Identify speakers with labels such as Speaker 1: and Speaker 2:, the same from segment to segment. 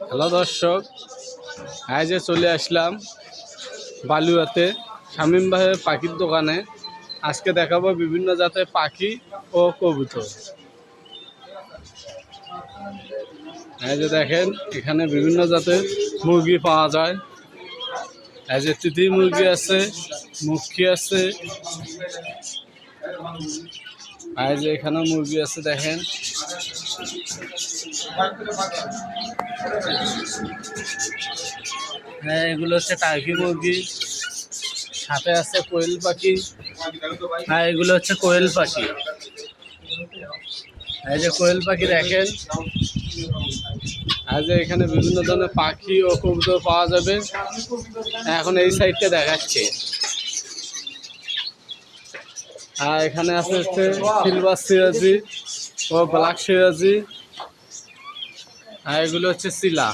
Speaker 1: Hello দর্শক আজ চলে আসলাম বালুয়াতে, শামীম ভাইয়ের পাখির দোকানে। আজকে দেখাবো বিভিন্ন জাতের পাখি ও কবুতর। এই যে দেখেন, এখানে বিভিন্ন জাতের মুরগি পাওয়া যায়। এই যে তিতির মুরগি আছে, মুখী আছে। এই যে এখানে মুরগি আছে, দেখেন। হ্যাঁ এগুলো হচ্ছে টার্কি মুরগি। সাথে আছে কোয়েল পাখি। হ্যাঁ এগুলো হচ্ছে কোয়েল পাখি। এই যে কোয়েল পাখি দেখেন। আর যে এখানে বিভিন্ন ধরনের পাখি ও কবুতর পাওয়া যাবে। এখন এই সাইডটা দেখাচ্ছে। আর এখানে আছে হচ্ছে সিলভার সিরাজি ও ব্ল্যাক সিরাজি। আর এগুলো হচ্ছে শিলা।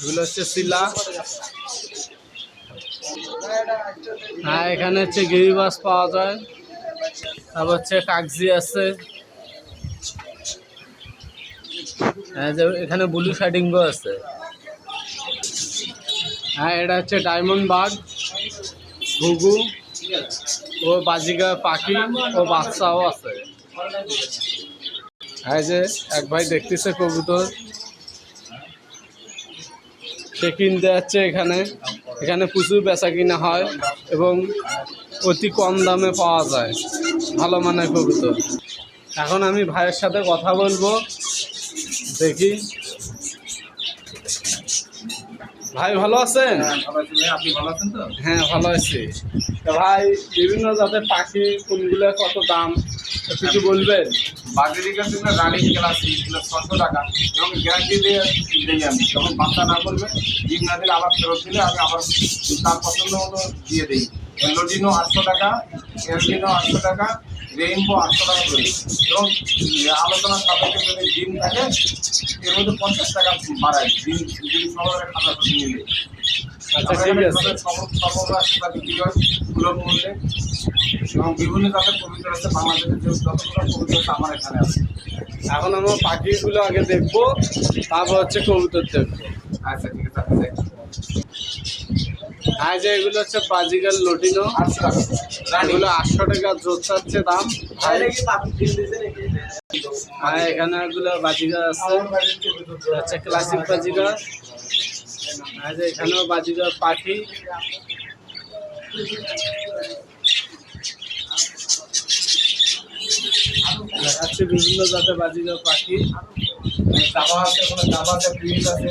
Speaker 1: এগুলো হচ্ছে শিলা। হ্যাঁ এখানে হচ্ছে গিরিবাস পাওয়া যায়। তারপর হচ্ছে কাগজি আছে। হ্যাঁ এখানে ব্লু শার্টিংও আছে। হ্যাঁ এটা হচ্ছে ডায়মন্ড বাগ ঘুঘু ও বাজিকা পাখি ও বাচ্চাও আছে। হ্যাঁ যে এক ভাই দেখতেছে কবুতর। সে কিনতে যাচ্ছে এখানে। এখানে প্রচুর বেচা কিনা হয় এবং অতি কম দামে পাওয়া যায়। ভালো মানের কবুতর। এখন আমি ভাইয়ের সাথে কথা বলব। দেখি। ভাই ভালো আছেন?
Speaker 2: আপনি ভালো আছেন তো?
Speaker 1: হ্যাঁ ভালো আছি। ভাই বিভিন্ন জাতের পাখি কোনগুলো কত দাম? কিছু বলবেন?
Speaker 2: বাজারে গেছে রানিং ক্লাস এগুলো ছশো টাকা এবং গ্যারান্টি দিয়ে দিই আমি। যখন বাচ্চা না করবে ডিম না দিলে আবার ফেরত দিলে আমি আবার তার পছন্দ মতো দিয়ে দিই। এলোডিনো আটশো টাকা এলডিনো আটশো টাকা রেইনবো আটশো টাকা করে। এবং আলোচনার সাপেক্ষে যদি ডিম থাকে, এর মধ্যে পঞ্চাশ টাকা বাড়ায় ডিম ডিম সহকারে খাতা নিলে
Speaker 1: আচ্ছা ঠিক আছে
Speaker 2: সর্বদা বিক্রি হয় সুলভ মূল্যে। এবং বিভিন্ন জাতের কবিতা আছে বাংলাদেশের যে যতগুলো কবিতা আমার এখানে আছে।
Speaker 1: এখন আমরা পাখিগুলো আগে দেখব তারপর হচ্ছে কবুতর দেখব।
Speaker 2: আচ্ছা ঠিক আছে আপনি
Speaker 1: হ্যাঁ যে এগুলো হচ্ছে বাজিগার লটিনো
Speaker 2: আটশো টাকা
Speaker 1: এগুলো আটশো টাকা জোর চাচ্ছে দাম। হ্যাঁ এখানে এগুলো বাজিগার আছে। হচ্ছে ক্লাসিক বাজিগার যে এখানেও বাজিগার পাখি দেখাচ্ছে বিভিন্ন জাতের বাজিগার পাখি
Speaker 2: জামা আছে, কোনো আছে প্রিন্ট আছে,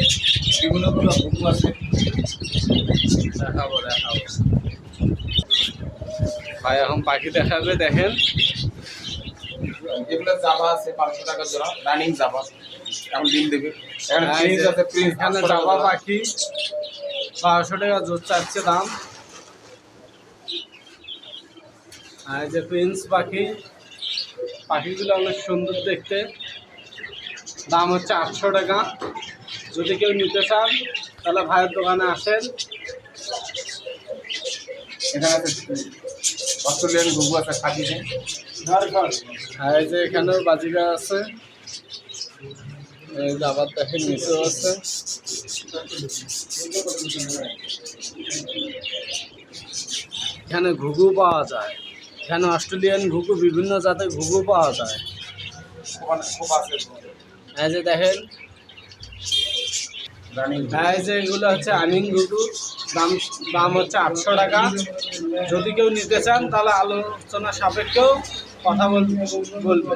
Speaker 2: বিভিন্ন কোনো বুকু আছে।
Speaker 1: দেখাবো দেখাবো। ভাই, এখন পাখি দেখাবে, দেখেন।
Speaker 2: এগুলো জামা আছে, পাঁচশো টাকা জোড়া রানিং জামা এখন ডিম দেবে? এখানে
Speaker 1: হ্যাঁ, এই
Speaker 2: প্রিন্ট আছে
Speaker 1: এখানে জাবা পাখি বারোশো টাকা জোর চাচ্ছে দাম। আর যে প্রিন্স পাখি পাখিগুলো অনেক সুন্দর দেখতে। দাম হচ্ছে আটশো টাকা। যদি কেউ নিতে চান তাহলে ভাইয়ের দোকানে আসেন।
Speaker 2: এখানে অস্ট্রেলিয়ান ঘুঘু আছে
Speaker 1: আর এই যে এখানেও বাজিকা আছে। আবার দেখেন নিচেও আছে। এখানে ঘুঘু পাওয়া যায়। এখানে অস্ট্রেলিয়ান ঘুঘু, বিভিন্ন জাতের ঘুঘু পাওয়া যায়। এই যে দেখেন। এই যে এগুলো হচ্ছে আনিং ঘুঘু। দাম দাম হচ্ছে আটশো টাকা। যদি কেউ নিতে চান, তাহলে আলোচনা সাপেক্ষেও কথা বলবে।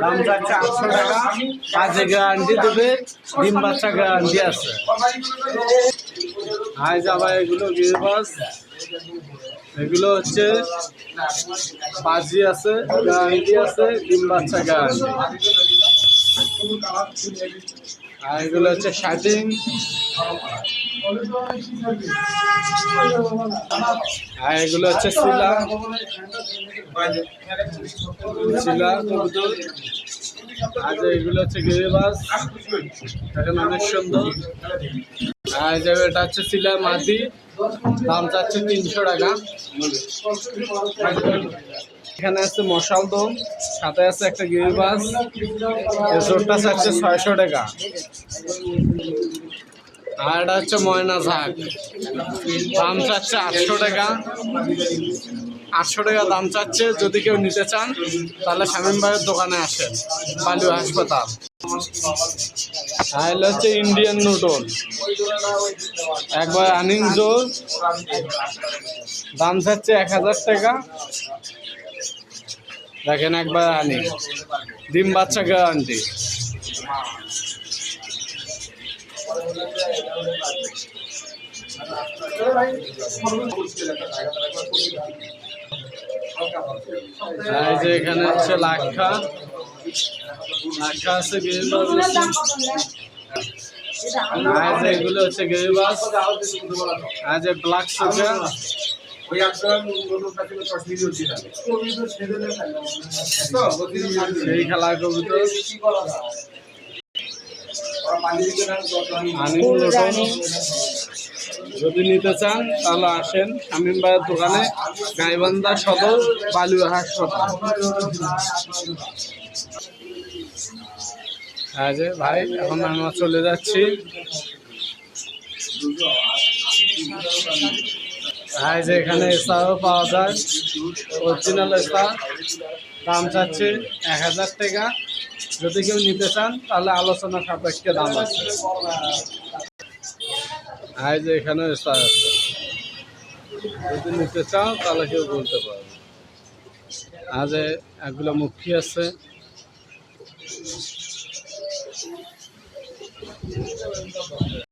Speaker 1: দাম যাচ্ছে আটশো টাকা কাজে গ্যারান্টি দেবে, ডিম বাচ্চা গ্যারান্টি আছে। হাই যাবা এগুলো গিরিবাস এগুলো হচ্ছে বাজি আছে গ্যারান্টি আছে, ডিম বাচ্চা গ্যারান্টি আর এগুলো হচ্ছে শার্টিং আর এগুলো হচ্ছে শিলা। শিলা, কবুতর। আর এগুলো হচ্ছে গিরিবাস। এখন অনেক সুন্দর আর এটা হচ্ছে শিলা মাটি। দাম চাচ্ছে তিনশো টাকা। এখানে আছে মশাল দম। সাথে আছে একটা গিরিবাস। জোরটা চাচ্ছে ছয়শো টাকা। আর এটা হচ্ছে ময়না ঝাঁক দাম চাচ্ছে আটশো টাকা। আটশো টাকা দাম চাচ্ছে, যদি কেউ নিতে চান, তাহলে শামীম ভাইয়ের দোকানে আসেন বালুয়া হাসপাতাল। এগুলো হচ্ছে ইন্ডিয়ান নুডল একবার আনিং জোর দাম চাচ্ছে এক হাজার টাকা। দেখেন একবার আনি ডিম বাচ্চা গ্যারান্টি এই যে এখানে হচ্ছে লাক্ষা। লাক্ষা আছে গিরিবাস এগুলো হচ্ছে গিরিবাস যে ব্ল্যাক সুগার।
Speaker 2: ওই
Speaker 1: সেই খেলা কবুতর। যদি নিতে চান তাহলে আসেন শামীম ভাইয়ের দোকানে গাইবান্ধা সদর বালুয়া হাসপাতাল হ্যাঁ যে ভাই এখন আমরা চলে যাচ্ছি। হ্যাঁ যে এখানে স্টারও পাওয়া যায়। অরিজিনাল স্টার দাম চাচ্ছে এক হাজার টাকা। যদি কেউ নিতে চান, তাহলে আলোচনা সাপেক্ষে দাম আছে। আর যে এখানে স্টার আছে। যদি নিতে চাও, তাহলে কেউ বলতে পারবে। আর যে এগুলো মুখী আছে।